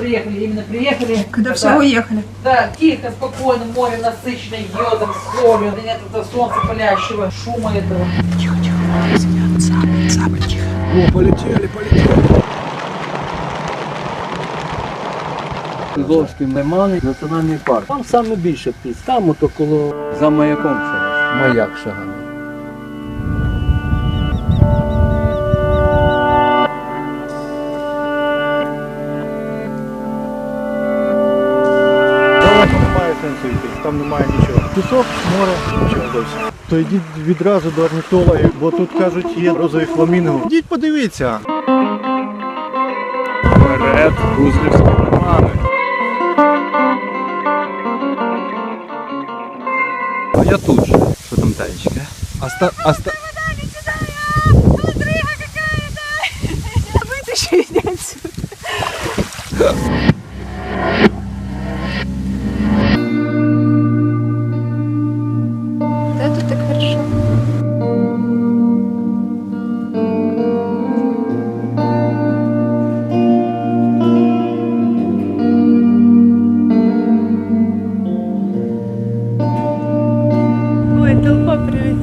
приехали, именно приехали. Когда все уехали. Да, тихо, спокойно, море насыщенное йодом, солью, да нет этого солнца палящего, шума этого. О, полетели, полетели. Львовський лимани, національний парк. Там саме більше птиць. Там ото коло за маяком ще. Маяк шаганий. Там немає нічого. Пісок, море, нічого зовсім. То йдіть відразу до орнітологів, бо тут кажуть, є розові фламінго. Йдіть подивіться. Вперед, Гузлівські лимани. А я тут же. Що там танечка? А ста,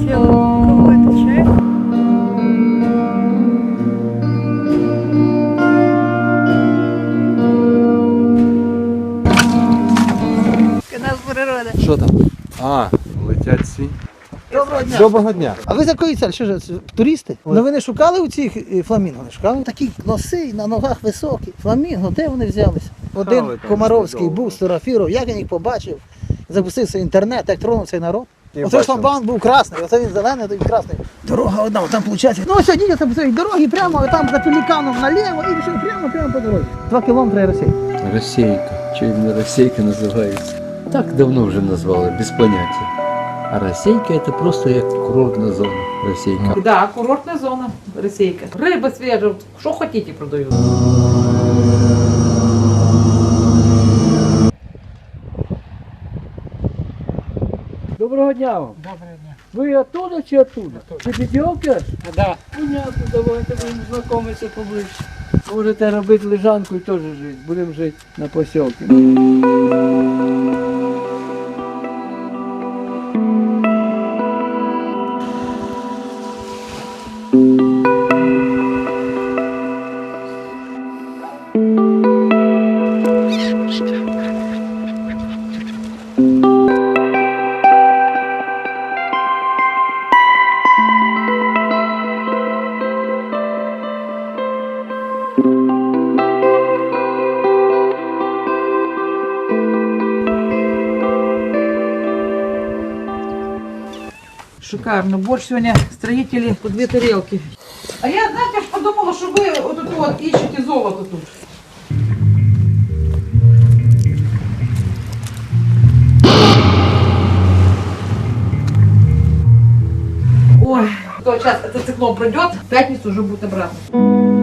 чай? Канал природа. Що там? А, летять ці. Доброго дня. Доброго дня. А ви з якої цілі? Що ж туристи? Ну ви не шукали у цих е, фламінго? Не шукали? Такі носи на ногах високі. Фламінго, де вони взялися? Один Комаровський був сфотографував, як він їх побачив, запустився в інтернет, як тронув цей народ. Я Оце бачив. був красний, оце він зелений, то він красний. Дорога одна, там виходить. Ну ось ідіть там по цій дорогі прямо, там за пеліканом наліво і все прямо, прямо по дорозі. Два кілометри Росії. Російка. Чи він Російка називається? Так давно вже назвали, без поняття. А Російка це просто як курортна зона. Російка. Да, курортная зона, Росейка. Рыба свежая, что хотите продают. Доброго дня вам. Доброго дня. Ви оттуда чи оттуда? Чи Петьовка? Да. Понятно, давайте будемо знайомитися поближче. Можете робити лежанку і теж жити. Будемо жити на посілці. Шикарно. Больше сегодня строители по две тарелки. А я, знаете, аж подумала, что вы вот это вот ищете золото тут. Ой, то сейчас этот циклон пройдет, в пятницу уже будет обратно.